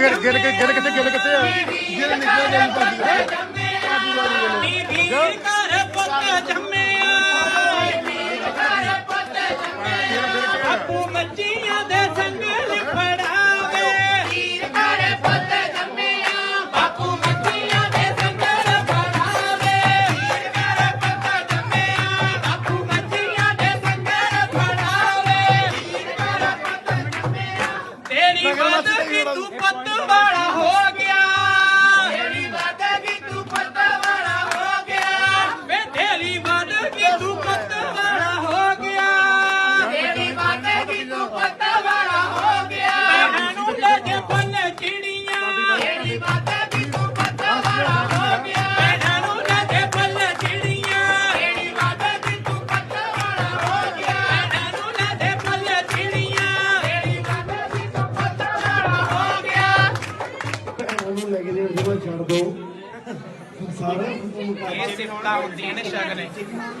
ਗਿਰ ਗਿਰ ਕੇ ਗਿਰ ਕਿੱਥੇ ਗਿਰ ਕਿੱਥੇ ਆ। ਜਿਹੜੇ ਨਿਕਲ ਗਏ ਭਾਜੀ ਨੀ ਵੀਰ ਘਰ ਪੁੱਤ ਜੰਮਿਆ। ਆਪੂ ਮੱਚੀਆਂ ਦੇ ਸੰਗ ਲਿਖੜਾਵੇ ਵੀਰ ਘਰ ਪੁੱਤ ਜੰਮਿਆ ਬਾਪੂ ਮੱਚੀਆਂ ਦੇ ਸੰਗ ਲਿਖੜਾਵੇ ਵੀਰ ਘਰ ਪੁੱਤ ਜੰਮਿਆ ਬਾਪੂ ਮੱਚੀਆਂ ਦੇ ਸੰਗ ਲਿਖੜਾਵੇ ਵੀਰ ਘਰ ਪੁੱਤ ਜੰਮਿਆ ਤੇਰੀ ਵਾਦਗੀ ਤੂੰ ਪੁੱਤ ਵਾਲਾ। ਉਹਨੂੰ ਲੈ ਕੇ ਦੇ ਉਹਦੇ ਛੱਡ ਦੋ। ਸਾਰੇ ਇਹ ਸਿਫਤਾਂ ਹੁੰਦੀਆਂ ਨੇ ਸ਼ਗਨ।